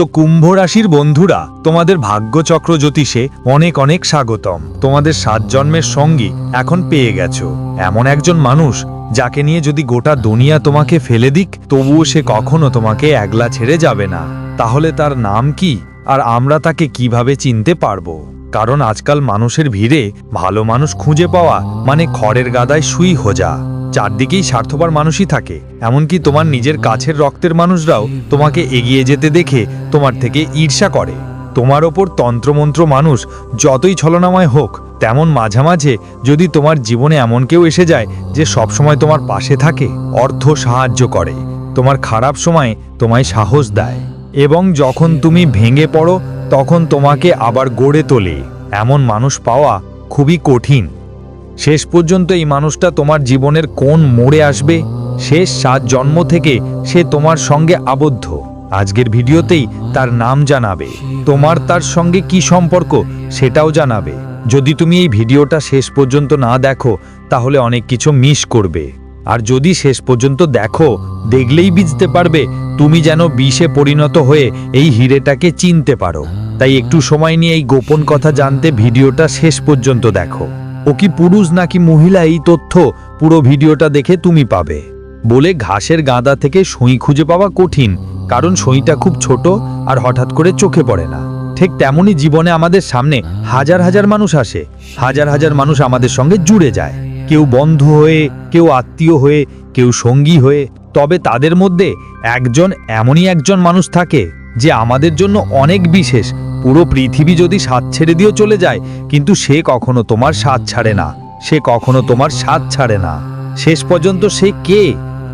তো কুম্ভ রাশির বন্ধুরা, তোমাদের ভাগ্যচক্র জ্যোতিষে অনেক অনেক স্বাগতম। তোমাদের সাত জন্মের সঙ্গী এখন পেয়ে গেছো। এমন একজন মানুষ যাকে নিয়ে যদি গোটা দুনিয়া তোমাকে ফেলে দিক, তবুও সে কখনো তোমাকে একলা ছেড়ে যাবে না। তাহলে তার নাম কি? আর আমরা তাকে কীভাবে চিনতে পারব? কারণ আজকাল মানুষের ভিড়ে ভালো মানুষ খুঁজে পাওয়া মানে খড়ের গাদায় সুই হোজা। চারদিকেই স্বার্থপর মানুষই থাকে। এমনকি তোমার নিজের কাছের রক্তের মানুষরাও তোমাকে এগিয়ে যেতে দেখে তোমার থেকে ঈর্ষা করে। তোমার ওপর তন্ত্রমন্ত্র মানুষ যতই ছলনাময় হোক, তেমন মাঝামাঝে যদি তোমার জীবনে এমন কেউ এসে যায় যে সবসময় তোমার পাশে থাকে, অর্থ সাহায্য করে। তোমার খারাপ সময় তোমায় সাহস দেয়। এবং যখন তুমি ভেঙে পড়ো, তখন তোমাকে আবার গড়ে তোলে। এমন মানুষ পাওয়া খুবই কঠিন। শেষ পর্যন্ত এই মানুষটা তোমার জীবনের কোন মোড়ে আসবে? শেষ সাত জন্ম থেকে সে তোমার সঙ্গে আবদ্ধ। আজকের ভিডিওতেই তার নাম জানাবে। তোমার তার সঙ্গে কি সম্পর্ক সেটাও জানাবে। যদি তুমি এই ভিডিওটা শেষ পর্যন্ত না দেখো, তাহলে অনেক কিছু মিস করবে। আর যদি শেষ পর্যন্ত দেখো, দেখলেই বুঝতে পারবে তুমি যেন বিষে পরিণত হয়ে এই হিরেটাকে চিনতে পারো। তাই একটু সময় নিয়ে এই গোপন কথা জানতে ভিডিওটা শেষ পর্যন্ত দেখো। ও কি পুরুষ নাকি মহিলা এই তথ্য? পুরো ভিডিওটা দেখে তুমি পাবে। বলে ঘাসের গাদা থেকে সুই খুঁজে পাওয়া কঠিন, কারণ সুইটা খুব ছোট আর হঠাৎ করে চোখে পড়ে না। ঠিক তেমনই জীবনে আমাদের সামনে হাজার হাজার মানুষ আসে, হাজার হাজার মানুষ আমাদের সঙ্গে জুড়ে যায়। কেউ বন্ধু হয়ে, কেউ আত্মীয় হয়ে, কেউ সঙ্গী হয়ে, তবে তাদের মধ্যে একজন এমনই একজন মানুষ থাকে, যে আমাদের জন্য অনেক বিশেষ পুরো পৃথিবী যদি সাত ছেড়ে দিয়েও চলে যায়, কিন্তু সে কখনো তোমার সাথ ছাড়ে না। সে কখনো তোমার সাথ ছাড়ে না। শেষ পর্যন্ত সে কে?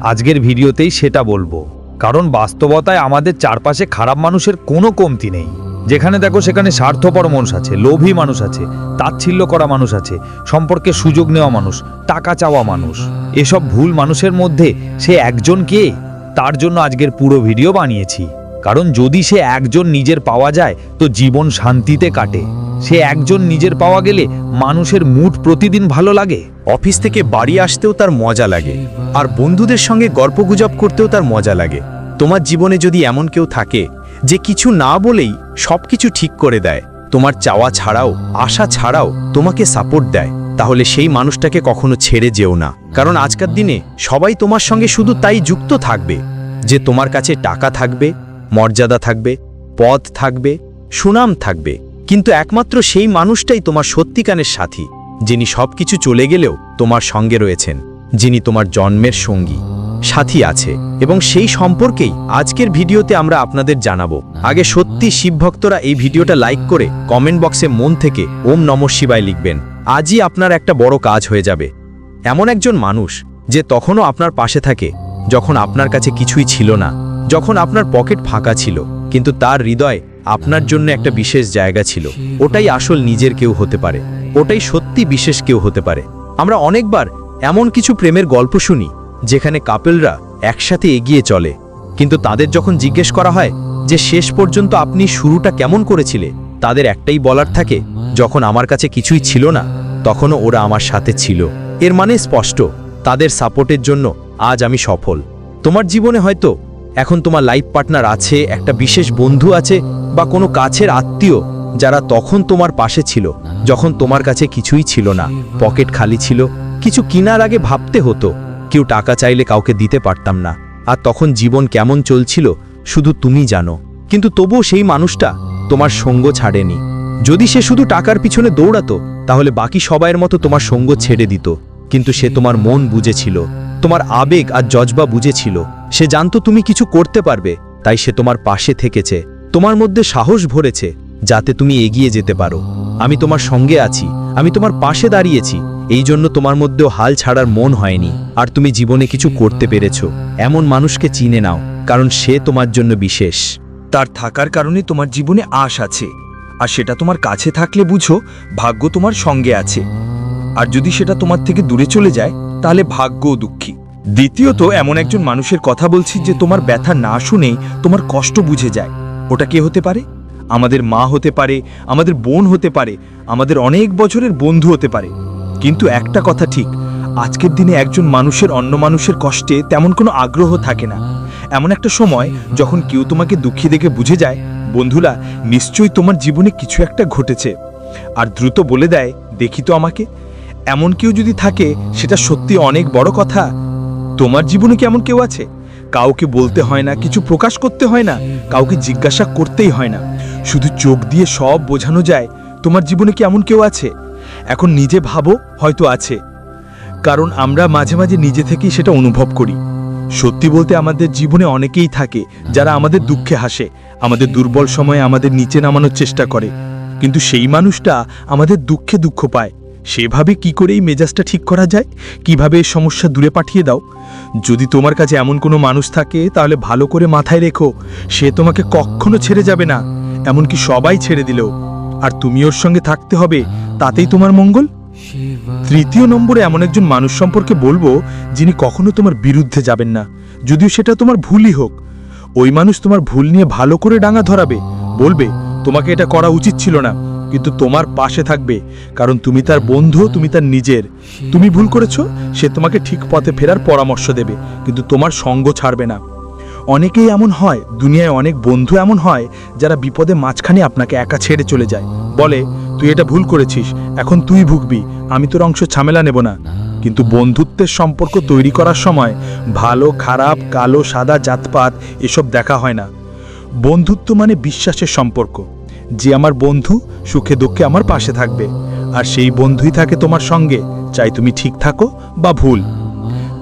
আজকের ভিডিওতেই সেটা বলব। কারণ বাস্তবতায় আমাদের চারপাশে খারাপ মানুষের কোনো কমতি নেই। যেখানে দেখো সেখানে স্বার্থপর মানুষ আছে, লোভী মানুষ আছে, তাচ্ছিল্য করা মানুষ আছে, সম্পর্কে সুযোগ নেওয়া মানুষ, টাকা চাওয়া মানুষ। এসব ভুল মানুষের মধ্যে সে একজন কে? তার জন্য আজকের পুরো ভিডিও বানিয়েছি। কারণ যদি সে একজন নিজের পাওয়া যায়, তো জীবন শান্তিতে কাটে। সে একজন নিজের পাওয়া গেলে মানুষের মুড প্রতিদিন ভালো লাগে। অফিস থেকে বাড়ি আসতেও তার মজা লাগে, আর বন্ধুদের সঙ্গে গল্পগুজব করতেও তার মজা লাগে। তোমার জীবনে যদি এমন কেউ থাকে, যে কিছু না বলেই সব কিছু ঠিক করে দেয়, তোমার চাওয়া ছাড়াও, আশা ছাড়াও তোমাকে সাপোর্ট দেয়, তাহলে সেই মানুষটাকে কখনো ছেড়ে যেও না। কারণ আজকের দিনে সবাই তোমার সঙ্গে শুধু তাই যুক্ত থাকবে, যে তোমার কাছে টাকা থাকবে মর্যাদা থাকবে পদ থাকবে, সুনাম থাকবে। কিন্তু একমাত্র সেই মানুষটাই তোমার সত্যিকানের সাথী, যিনি সবকিছু চলে গেলেও তোমার সঙ্গে রয়েছেন, যিনি তোমার জন্মের সঙ্গী, সাথী আছে। এবং সেই সম্পর্কেই আজকের ভিডিওতে আমরা আপনাদের জানাব। আগে সত্যি শিবভক্তরা এই ভিডিওটা লাইক করে কমেন্ট বক্সে মন থেকে ওম নম শিবায় লিখবেন। আজই আপনার একটা বড় কাজ হয়ে যাবে। এমন একজন মানুষ যে তখনও আপনার পাশে থাকে, যখন আপনার কাছে কিছুই ছিল না। যখন আপনার পকেট ফাঁকা ছিল, কিন্তু তার হৃদয় আপনার জন্য একটা বিশেষ জায়গা ছিল, ওটাই আসল নিজের কেউ হতে পারে, ওটাই সত্যি বিশেষ কেউ হতে পারে। আমরা অনেকবার এমন কিছু প্রেমের গল্প শুনি, যেখানে কাপেলরা একসাথে এগিয়ে চলে, কিন্তু তাদের যখন জিজ্ঞেস করা হয় যে শেষ পর্যন্ত আপনি শুরুটা কেমন করেছিলে, তাদের একটাই বলার থাকে, যখন আমার কাছে কিছুই ছিল না, তখনও ওরা আমার সাথে ছিল। এর মানে স্পষ্ট, তাদের সাপোর্টের জন্য আজ আমি সফল। তোমার জীবনে হয়তো এখন তোমার লাইফ পার্টনার আছে, একটা বিশেষ বন্ধু আছে, বা কোনো কাছের আত্মীয় যারা তখন তোমার পাশে ছিল, যখন তোমার কাছে কিছুই ছিল না পকেট খালি ছিল, কিছু কিনার আগে ভাবতে হতো, কেউ টাকা চাইলে কাউকে দিতে পারতাম না, আর তখন জীবন কেমন চলছিল, শুধু তুমি জানো, কিন্তু তবুও সেই মানুষটা তোমার সঙ্গ ছাড়েনি। যদি সে শুধু টাকার পিছনে দৌড়াতো, তাহলে বাকি সবাইয়ের মতো তোমার সঙ্গ ছেড়ে দিত, কিন্তু সে তোমার মন বুঝেছিল তোমার আবেগ আর জজবা বুঝেছিল। সে জানতো তুমি কিছু করতে পারবে, তাই সে তোমার পাশে থেকেছে। তোমার মধ্যে সাহস ভরেছে, যাতে তুমি এগিয়ে যেতে পারো। আমি তোমার সঙ্গে আছি, আমি তোমার পাশে দাঁড়িয়েছি, এই জন্য তোমার মধ্যেও হাল ছাড়ার মন হয়নি। আর তুমি জীবনে কিছু করতে পেরেছ, এমন মানুষকে চিনে নাও, কারণ সে তোমার জন্য বিশেষ। তার থাকার কারণে তোমার জীবনে আশ আছে, আর সেটা তোমার কাছে থাকলে বুঝো, ভাগ্য তোমার সঙ্গে আছে। আর যদি সেটা তোমার থেকে দূরে চলে যায় তাহলে ভাগ্যও দুঃখী। দ্বিতীয়ত, এমন একজন মানুষের কথা বলছি যে তোমার ব্যথা না শুনে তোমার কষ্ট বুঝে যায়। ওটা কে হতে পারে? আমাদের মা হতে পারে, আমাদের বোন হতে পারে, আমাদের অনেক বছরের বন্ধু হতে পারে। কিন্তু একটা কথা ঠিক, আজকের দিনে একজন মানুষের অন্য মানুষের কষ্টে তেমন কোনো আগ্রহ থাকে না। এমন একটা সময় যখন কেউ তোমাকে দুঃখী দেখে বুঝে যায়, বন্ধুরা, নিশ্চয়ই তোমার জীবনে কিছু একটা ঘটেছে। আর দ্রুত বলে দেয়, দেখি তো আমাকে এমন কেউ যদি থাকে, সেটা সত্যি অনেক বড় কথা। তোমার জীবনে কি এমন কেউ আছে? কাউকে বলতে হয় না, কিছু প্রকাশ করতে হয় না, কাউকে জিজ্ঞাসা করতেই হয় না। শুধু চোখ দিয়ে সব বোঝানো যায়, তোমার জীবনে কি এমন কেউ আছে? এখন নিজে ভাবো, হয়তো আছে। কারণ আমরা মাঝে মাঝে নিজে থেকেই সেটা অনুভব করি। সত্যি বলতে আমাদের জীবনে অনেকেই থাকে, যারা আমাদের দুঃখে হাসে, আমাদের দুর্বল সময়ে আমাদের নিচে নামানোর চেষ্টা করে। কিন্তু সেই মানুষটা আমাদের দুঃখে দুঃখ পায়। সেভাবে কি করে এই মেজাজটা ঠিক করা যায়? কীভাবে এই সমস্যা দূরে পাঠিয়ে দাও? যদি তোমার কাছে এমন কোনো মানুষ থাকে, তাহলে ভালো করে মাথায় রেখো। সে তোমাকে কখনো ছেড়ে যাবে না। এমনকি সবাই ছেড়ে দিলেও। আর তুমি ওর সঙ্গে থাকতে হবে, তাতেই তোমার মঙ্গল? তৃতীয় নম্বরে এমন একজন মানুষ সম্পর্কে বলব, যিনি কখনো তোমার বিরুদ্ধে যাবেন না। যদিও সেটা তোমার ভুলই হোক। ওই মানুষ তোমার ভুল নিয়ে ভালো করে ডাঙা ধরাবে। বলবে, তোমাকে এটা করা উচিত ছিল না। কিন্তু তোমার পাশে থাকবে, কারণ তুমি তার বন্ধু, তুমি তার নিজের। তুমি ভুল করেছ, সে তোমাকে ঠিক পথে ফেরার পরামর্শ দেবে, কিন্তু তোমার সঙ্গ ছাড়বে না। অনেকেই এমন হয়, দুনিয়ায় অনেক বন্ধু এমন হয়, যারা বিপদে মাঝখানে আপনাকে একা ছেড়ে চলে যায়। বলে, তুই এটা ভুল করেছিস, এখন তুই ভুগবি, আমি তোর অংশ ঝামেলা নেব না। কিন্তু বন্ধুত্বের সম্পর্ক তৈরি করার সময় ভালো, খারাপ, কালো, সাদা, জাতপাত, এসব দেখা হয় না। বন্ধুত্ব মানে বিশ্বাসের সম্পর্ক। যে আমার বন্ধু সুখে দুঃখে আমার পাশে থাকবে। আর সেই বন্ধুই থাকে তোমার সঙ্গে, চাই তুমি ঠিক থাকো বা ভুল।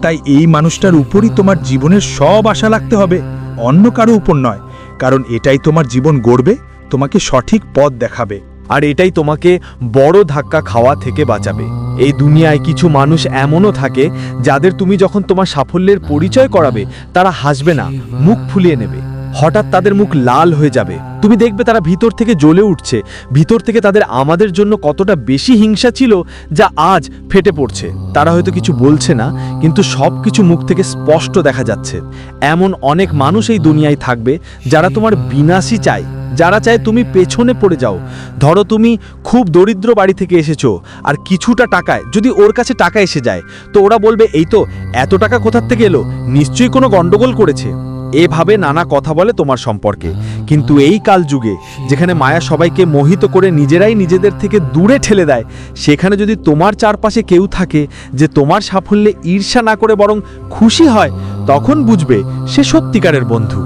তাই এই মানুষটার উপরই তোমার জীবনের সব আশা রাখতে হবে, অন্য কারও উপর নয়। কারণ এটাই তোমার জীবন গড়বে, তোমাকে সঠিক পথ দেখাবে। আর এটাই তোমাকে বড় ধাক্কা খাওয়া থেকে বাঁচাবে। এই দুনিয়ায় কিছু মানুষ এমনও থাকে, যাদের তুমি যখন তোমার সাফল্যের পরিচয় করাবে, তারা হাসবে না, মুখ ফুলিয়ে নেবে। হঠাৎ তাদের মুখ লাল হয়ে যাবে। তুমি দেখবে তারা ভিতর থেকে জ্বলে উঠছে। ভিতর থেকে তাদের আমাদের জন্য কতটা বেশি হিংসা ছিল যা আজ ফেটে পড়ছে। তারা হয়তো কিছু বলছে না, কিন্তু সব কিছু মুখ থেকে স্পষ্ট দেখা যাচ্ছে। এমন অনেক মানুষ এই দুনিয়ায় থাকবে যারা তোমার বিনাশই চায়। যারা চায় তুমি পেছনে পড়ে যাও। ধরো তুমি খুব দরিদ্র বাড়ি থেকে এসেছ আর কিছুটা টাকায়, যদি ওর কাছে টাকা এসে যায়, তো ওরা বলবে, এই তো, এত টাকা কোথার থেকে এলো? নিশ্চয়ই কোনো গন্ডগোল করেছে। এভাবে নানা কথা বলে তোমার সম্পর্কে। কিন্তু এই কাল যুগে যেখানে মায়া সবাইকে মোহিত করে নিজেরাই নিজেদের থেকে দূরে ঠেলে দেয়, সেখানে যদি তোমার চারপাশে কেউ থাকে যে তোমার সাফল্যে ঈর্ষা না করে বরং খুশি হয়, তখন বুঝবে সে সত্যিকারের বন্ধু।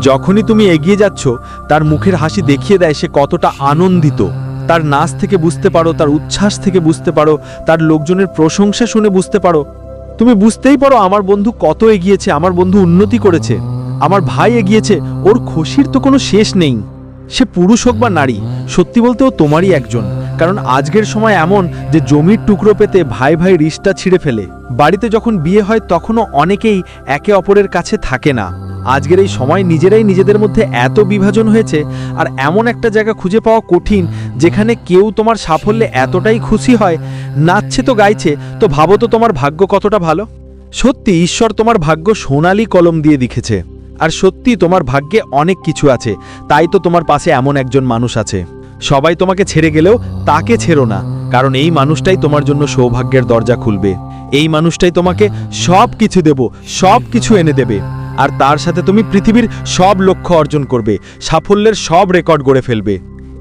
যখনই তুমি এগিয়ে যাচ্ছ, তার মুখের হাসি দেখিয়ে দেয় সে কতটা আনন্দিত। তার নাচ থেকে বুঝতে পারো, তার উচ্ছ্বাস থেকে বুঝতে পারো, তার লোকজনের প্রশংসা শুনে বুঝতে পারো। তুমি বুঝতেই পারো আমার বন্ধু কত এগিয়েছে, আমার বন্ধু উন্নতি করেছে। আমার ভাই এগিয়েছে, ওর খুশির তো কোনো শেষ নেই। সে পুরুষ হোক বা নারী, সত্যি বলতে ও তোমারই একজন, কারণ আজকের সময় এমন যে জমির টুকরো পেতে ভাই ভাই রিশটা ছিঁড়ে ফেলে। বাড়িতে যখন বিয়ে হয়, তখনও অনেকেই একে অপরের কাছে থাকে না। আজকের এই সময় নিজেরাই নিজেদের মধ্যে এত বিভাজন হয়েছে, আর এমন একটা জায়গা খুঁজে পাওয়া কঠিন, যেখানে কেউ তোমার সাফল্যে এতটাই খুশি হয়, নাচছে তো গাইছে, তো ভাবো তো তোমার ভাগ্য কতটা ভালো? সত্যি ঈশ্বর তোমার ভাগ্য সোনালি কলম দিয়ে লিখেছে। আর সত্যি তোমার ভাগ্যে অনেক কিছু আছে, তাই তো তোমার পাশে এমন একজন মানুষ আছে। সবাই তোমাকে ছেড়ে গেলেও তাকে ছেড়ো না, কারণ এই মানুষটাই তোমার জন্য সৌভাগ্যের দরজা খুলবে। এই মানুষটাই তোমাকে সব কিছু দেব সব কিছু এনে দেবে। আর তার সাথে তুমি পৃথিবীর সব লক্ষ্য অর্জন করবে, সাফল্যের সব রেকর্ড গড়ে ফেলবে।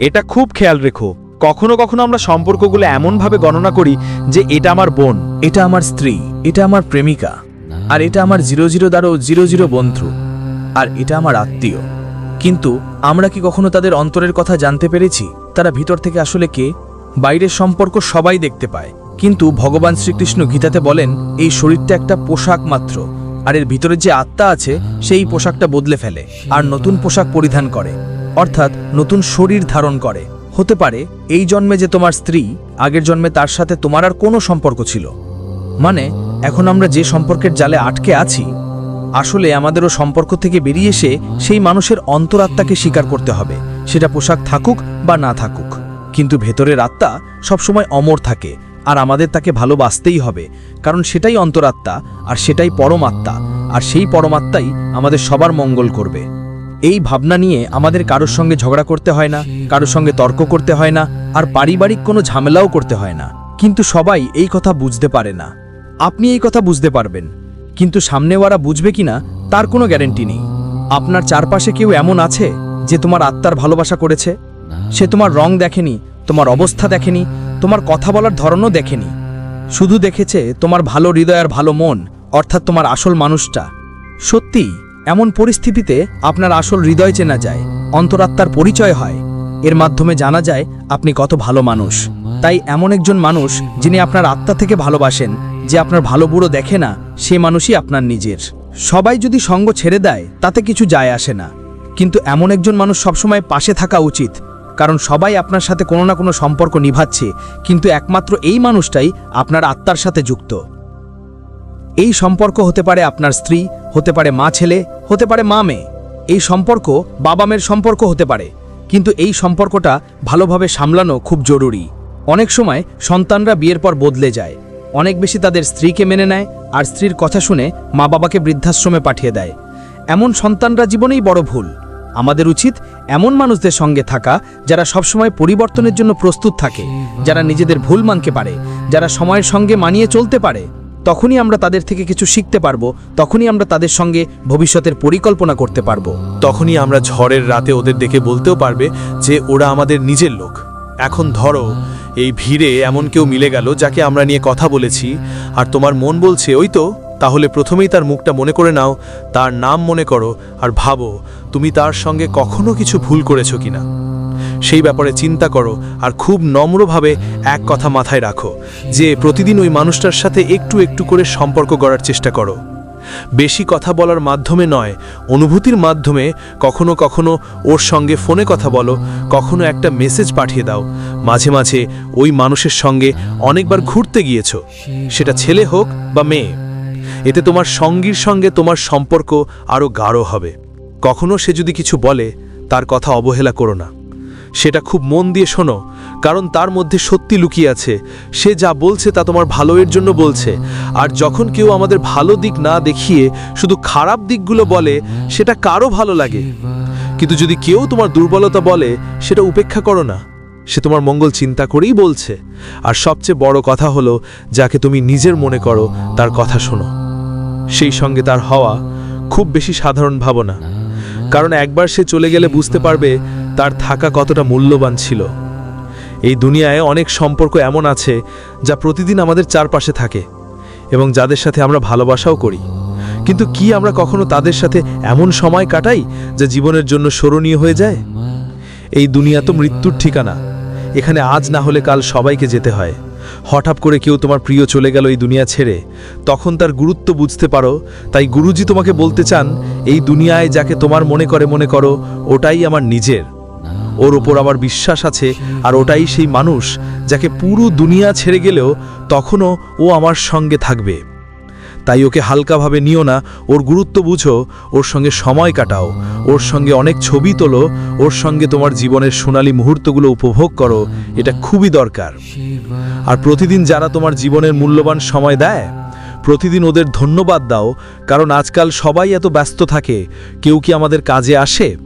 এটা খুব খেয়াল রেখো। কখনো কখনো আমরা সম্পর্কগুলো এমনভাবে গণনা করি যে এটা আমার বোন, এটা আমার স্ত্রী, এটা আমার প্রেমিকা, আর এটা আমার জিরো জিরো দ্বারো জিরো জিরো বন্ধু। আর এটা আমার আত্মীয়। কিন্তু আমরা কি কখনো তাদের অন্তরের কথা জানতে পেরেছি? তারা ভিতর থেকে আসলে কে? বাইরের সম্পর্ক সবাই দেখতে পায়। কিন্তু ভগবান শ্রীকৃষ্ণ গীতাতে বলেন, এই শরীরটা একটা পোশাক মাত্র, আর এর ভিতরে যে আত্মা আছে, সেই পোশাকটা বদলে ফেলে, আর নতুন পোশাক পরিধান করে, অর্থাৎ নতুন শরীর ধারণ করে। হতে পারে, এই জন্মে যে তোমার স্ত্রী, আগের জন্মে তার সাথে তোমার আর কোনো সম্পর্ক ছিল। মানে এখন আমরা যে সম্পর্কের জালে আটকে আছি আসলে আমাদেরও সম্পর্ক থেকে বেরিয়ে এসে সেই মানুষের অন্তরাত্মাকে স্বীকার করতে হবে, সেটা পোশাক থাকুক বা না থাকুক। কিন্তু ভেতরের আত্মা সবসময় অমর থাকে, আর আমাদের তাকে ভালোবাসতেই হবে, কারণ সেটাই অন্তরাত্মা, আর সেটাই পরমাত্মা, আর সেই পরমাত্মাই আমাদের সবার মঙ্গল করবে। এই ভাবনা নিয়ে আমাদের কারোর সঙ্গে ঝগড়া করতে হয় না, কারোর সঙ্গে তর্ক করতে হয় না, আর পারিবারিক কোনো ঝামেলাও করতে হয় না। কিন্তু সবাই এই কথা বুঝতে পারে না। আপনি এই কথা বুঝতে পারবেন। কিন্তু সামনেওয়ারা বুঝবে কিনা, তার কোনো গ্যারেন্টি নেই। আপনার চারপাশে কেউ এমন আছে যে তোমার আত্মার ভালোবাসা করেছে? সে তোমার রং দেখেনি, তোমার অবস্থা দেখেনি, তোমার কথা বলার ধরনও দেখেনি। শুধু দেখেছে তোমার ভালো হৃদয় আর ভালো মন, অর্থাৎ তোমার আসল মানুষটা। সত্যি, এমন পরিস্থিতিতে আপনার আসল হৃদয় চেনা যায়, অন্তরাত্মার পরিচয় হয়। এর মাধ্যমে জানা যায়, আপনি কত ভালো মানুষ। তাই এমন একজন মানুষ যিনি আপনার আত্মা থেকে ভালোবাসেন, যে আপনার ভালো বুড়ো দেখে না সে মানুষই আপনার নিজের। সবাই যদি সঙ্গ ছেড়ে দেয়, তাতে কিছু যায় আসে না। কিন্তু এমন একজন মানুষ সবসময় পাশে থাকা উচিত, কারণ সবাই আপনার সাথে কোনো না কোনো সম্পর্ক নিভাচ্ছে, কিন্তু একমাত্র এই মানুষটাই আপনার আত্মার সাথে যুক্ত। এই সম্পর্ক হতে পারে আপনার স্ত্রী, হতে পারে মা ছেলে, হতে পারে মা মেয়ে। এই সম্পর্ক বাবা মেয়ের সম্পর্ক হতে পারে, কিন্তু এই সম্পর্কটা ভালোভাবে সামলানো খুব জরুরি। অনেক সময় সন্তানরা বিয়ের পর বদলে যায় অনেক বেশি তাদের স্ত্রীকে মেনে নেয় আর স্ত্রীর কথা শুনে মা বাবাকে বৃদ্ধাশ্রমে পাঠিয়ে দেয়। এমন সন্তানরা জীবনেই বড় ভুল। আমাদের উচিত এমন মানুষদের সঙ্গে থাকা যারা সবসময় পরিবর্তনের জন্য প্রস্তুত থাকে, যারা নিজেদের ভুল মানতে পারে, যারা সময়ের সঙ্গে মানিয়ে চলতে পারে। তখনই আমরা তাদের থেকে কিছু শিখতে পারব, তখনই আমরা তাদের সঙ্গে ভবিষ্যতের পরিকল্পনা করতে পারব। তখনই আমরা ঝড়ের রাতে ওদের দেখে বলতেও পারবে যে ওরা আমাদের নিজের লোক। এখন ধরো, এই ভিড়ে এমন কেউ মিলে গেল যাকে আমরা নিয়ে কথা বলেছি, আর তোমার মন বলছে, ওই তো, তাহলে প্রথমেই তার মুখটা মনে করে নাও, তার নাম মনে করো, আর ভাবো, তুমি তার সঙ্গে কখনো কিছু ভুল করেছ কিনা। সেই ব্যাপারে চিন্তা করো, আর খুব নম্রভাবে এক কথা মাথায় রাখো, যে প্রতিদিন ওই মানুষটার সাথে একটু একটু করে সম্পর্ক গড়ার চেষ্টা করো। বেশি কথা বলার মাধ্যমে নয়, অনুভূতির মাধ্যমে কখনো কখনো ওর সঙ্গে ফোনে কথা বলো, কখনো একটা মেসেজ পাঠিয়ে দাও। মাঝে মাঝে ওই মানুষের সঙ্গে অনেকবার ঘুরতে গিয়েছো, সেটা ছেলে হোক বা মেয়ে। এতে তোমার সঙ্গীর সঙ্গে তোমার সম্পর্ক আরও গাঢ় হবে। কখনো সে যদি কিছু বলে, তার কথা অবহেলা করো না। সেটা খুব মন দিয়ে শোনো, কারণ তার মধ্যে সত্যি লুকিয়ে আছে। সে যা বলছে তা তোমার ভালোয়ের জন্য বলছে। আর যখন কেউ আমাদের ভালো দিক না দেখিয়ে শুধু খারাপ দিকগুলো বলে, সেটা কারও ভালো লাগে। কিন্তু যদি কেউ তোমার দুর্বলতা বলে, সেটা উপেক্ষা করো না। সে তোমার মঙ্গল চিন্তা করেই বলছে। আর সবচেয়ে বড় কথা হলো, যাকে তুমি নিজের মনে করো, তার কথা শোনো। সেই সঙ্গে তার হওয়া খুব বেশি সাধারণ ভাবনা। কারণ একবার সে চলে গেলে বুঝতে পারবে তার থাকা কতটা মূল্যবান ছিল। এই দুনিয়ায় অনেক সম্পর্ক এমন আছে যা প্রতিদিন আমাদের চারপাশে থাকে এবং যাদের সাথে আমরা ভালোবাসাও করি। কিন্তু কি আমরা কখনো তাদের সাথে এমন সময় কাটাই যা জীবনের জন্য স্মরণীয় হয়ে যায়? এই দুনিয়া তো মৃত্যুর ঠিকানা। এখানে আজ না হলে কাল সবাইকে যেতে হয়। হঠাৎ করে কেউ তোমার প্রিয় চলে গেল এই দুনিয়া ছেড়ে। তখন তার গুরুত্ব বুঝতে পারো। তাই গুরুজি তোমাকে বলতে চান, এই দুনিয়ায় যাকে তোমার মনে করে মনে করো, ওটাই আমার নিজের। ওর ওপর আমার বিশ্বাস আছে, আর ওটাই সেই মানুষ যাকে পুরো দুনিয়া ছেড়ে গেলেও তখনও ও আমার সঙ্গে থাকবে। তাই ওকে হালকাভাবে নিও না, ওর গুরুত্ব বুঝো, ওর সঙ্গে সময় কাটাও, ওর সঙ্গে অনেক ছবি তোলো, ওর সঙ্গে তোমার জীবনের সোনালী মুহূর্তগুলো উপভোগ করো, এটা খুবই দরকার। আর প্রতিদিন যারা তোমার জীবনের মূল্যবান সময় দেয়, প্রতিদিন ওদের ধন্যবাদ দাও, কারণ আজকাল সবাই এত ব্যস্ত থাকে, কেউ কি আমাদের কাজে আসে?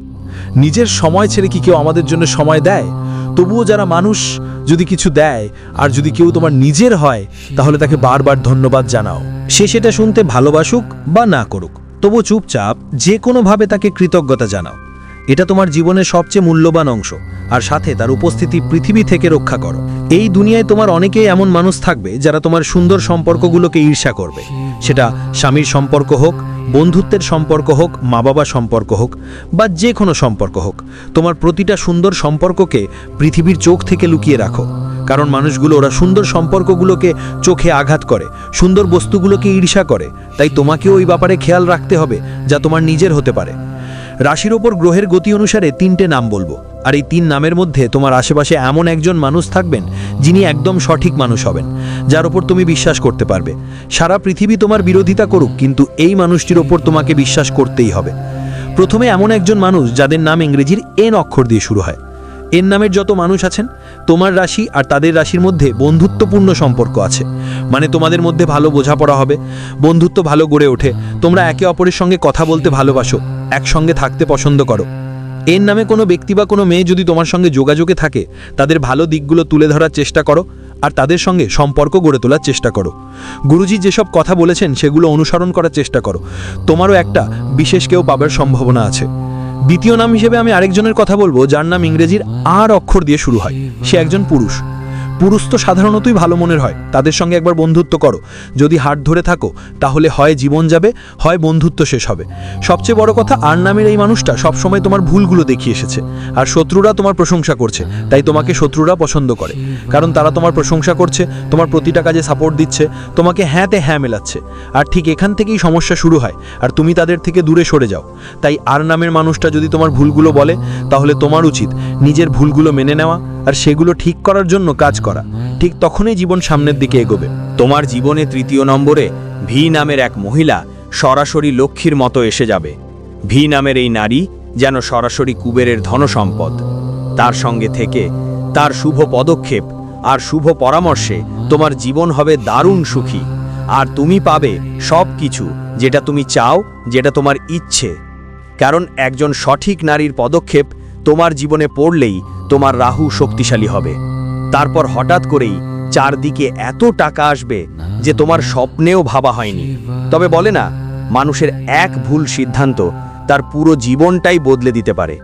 নিজের সময় ছেড়ে কি কেউ আমাদের জন্য সময় দেয়? তবুও যারা মানুষ যদি কিছু দেয়, আর যদি কেউ তোমার নিজের হয়, তাহলে তাকে বারবার ধন্যবাদ জানাও। সে সেটা শুনতে ভালোবাসুক বা না করুক। তবু চুপচাপ, যে কোনোভাবে তাকে কৃতজ্ঞতা জানাও। এটা তোমার জীবনের সবচেয়ে মূল্যবান অংশ, আর সাথে তার উপস্থিতি পৃথিবী থেকে রক্ষা করো। এই দুনিয়ায় তোমার অনেকেই এমন মানুষ থাকবে যারা তোমার সুন্দর সম্পর্কগুলোকে ঈর্ষা করবে। সেটা স্বামীর সম্পর্ক হোক, বন্ধুত্বের সম্পর্ক হোক মা বাবা সম্পর্ক হোক, বা যে কোনো সম্পর্ক হোক, তোমার প্রতিটা সুন্দর সম্পর্ককে পৃথিবীর চোখ থেকে লুকিয়ে রাখো। কারণ মানুষগুলো ওরা সুন্দর সম্পর্কগুলোকে চোখে আঘাত করে, সুন্দর বস্তুগুলোকে ঈর্ষা করে। তাই তোমাকেও ওই ব্যাপারে খেয়াল রাখতে হবে, যা তোমার নিজের হতে পারে। রাশির ওপর গ্রহের গতি অনুসারে তিনটে নাম বলব। আর এই তিন নামের মধ্যে তোমার আশেপাশে এমন একজন মানুষ থাকবেন, যিনি একদম সঠিক মানুষ হবেন, যার ওপর তুমি বিশ্বাস করতে পারবে। সারা পৃথিবী তোমার বিরোধিতা করুক, কিন্তু এই মানুষটির ওপর তোমাকে বিশ্বাস করতেই হবে। প্রথমে এমন একজন মানুষ যাদের নাম ইংরেজির এন অক্ষর দিয়ে শুরু হয়। এর নামের যত মানুষ আছেন তোমার রাশি আর তাদের রাশির মধ্যে বন্ধুত্বপূর্ণ সম্পর্ক আছে। মানে তোমাদের মধ্যে ভালো বোঝাপড়া হবে, বন্ধুত্ব ভালো গড়ে ওঠে। তোমরা একে অপরের সঙ্গে কথা বলতে ভালোবাসো, একসঙ্গে থাকতে পছন্দ করো। এর নামে কোনো ব্যক্তি বা কোনো মেয়ে যদি তোমার সঙ্গে যোগাযোগে থাকে, তাদের ভালো দিকগুলো তুলে ধরার চেষ্টা করো আর তাদের সঙ্গে সম্পর্ক গড়ে তোলার চেষ্টা করো। গুরুজি যেসব কথা বলেছেন, সেগুলো অনুসরণ করার চেষ্টা করো। তোমারও একটা বিশেষ কেউ পাবার সম্ভাবনা আছে। দ্বিতীয় নাম হিসেবে আমি আরেকজনের কথা বলব, যার নাম ইংরেজির আর অক্ষর দিয়ে শুরু হয়। সে একজন পুরুষ। পুরুষ তো সাধারণতই ভালো মনের হয়। তাদের সঙ্গে একবার বন্ধুত্ব করো। যদি হাট ধরে থাকো, তাহলে হয় জীবন যাবে, হয় বন্ধুত্ব শেষ হবে। সবচেয়ে বড় কথা আর নামের এই মানুষটা সবসময় তোমার ভুলগুলো দেখিয়ে এসেছে। আর শত্রুরা তোমার প্রশংসা করছে, তাই তোমাকে শত্রুরা পছন্দ করে। কারণ তারা তোমার প্রশংসা করছে, তোমার প্রতিটা কাজে সাপোর্ট দিচ্ছে, তোমাকে হ্যাঁতে হ্যাঁ মেলাচ্ছে। আর ঠিক এখান থেকেই সমস্যা শুরু হয়, আর তুমি তাদের থেকে দূরে সরে যাও। তাই আর নামের মানুষটা যদি তোমার ভুলগুলো বলে, তাহলে তোমার উচিত নিজের ভুলগুলো মেনে নেওয়া আর সেগুলো ঠিক করার জন্য কাজ করা। ঠিক তখনই জীবন সামনের দিকে এগোবে। তোমার জীবনে তৃতীয় নম্বরে ভি নামের এক মহিলা সরাসরি লক্ষ্মীর মতো এসে যাবে। ভি নামের এই নারী যেন সরাসরি কুবেরের ধনসম্পদ। তার সঙ্গে থেকে তার শুভ পদক্ষেপ আর শুভ পরামর্শে তোমার জীবন হবে দারুণ সুখী। আর তুমি পাবে সব কিছু যেটা তুমি চাও, যেটা তোমার ইচ্ছে। কারণ একজন সঠিক নারীর পদক্ষেপ তোমার জীবনে পড়লেই তোমার রাহু শক্তিশালী হবে। তারপর হঠাৎ করেই চারদিকে এত টাকা আসবে যে তোমার স্বপ্নেও ভাবা হয়নি। তবে বলে না, মানুষের এক ভুল সিদ্ধান্ত তার পুরো জীবনটাই বদলে দিতে পারে।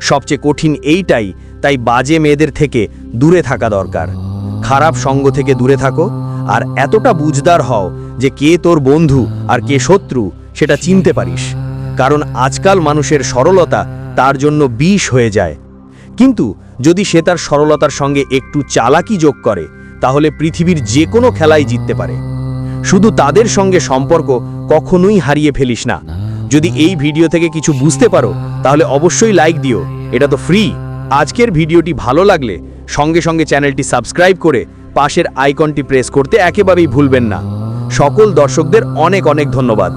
সবচেয়ে কঠিন এইটাই তাই বাজে মেয়েদের থেকে দূরে থাকা দরকার। খারাপ সঙ্গ থেকে দূরে থাকো আর এতটা বুঝদার হও যে কে তোর বন্ধু আর কে শত্রু সেটা চিনতে পারিস। কারণ আজকাল মানুষের সরলতা তার জন্য বিষ হয়ে যায়। কিন্তু যদি সে তার সরলতার সঙ্গে একটু চালাকি যোগ করে, তাহলে পৃথিবীর যে কোনো খেলাই জিততে পারে। শুধু তাদের সঙ্গে সম্পর্ক কখনোই হারিয়ে ফেলিস না। যদি এই ভিডিও থেকে কিছু বুঝতে পারো, তাহলে অবশ্যই লাইক দিও। এটা তো ফ্রি। আজকের ভিডিওটি ভালো লাগলে সঙ্গে সঙ্গে চ্যানেলটি সাবস্ক্রাইব করে পাশের আইকনটি প্রেস করতে একেবারেই ভুলবেন না। সকল দর্শকদের অনেক অনেক ধন্যবাদ।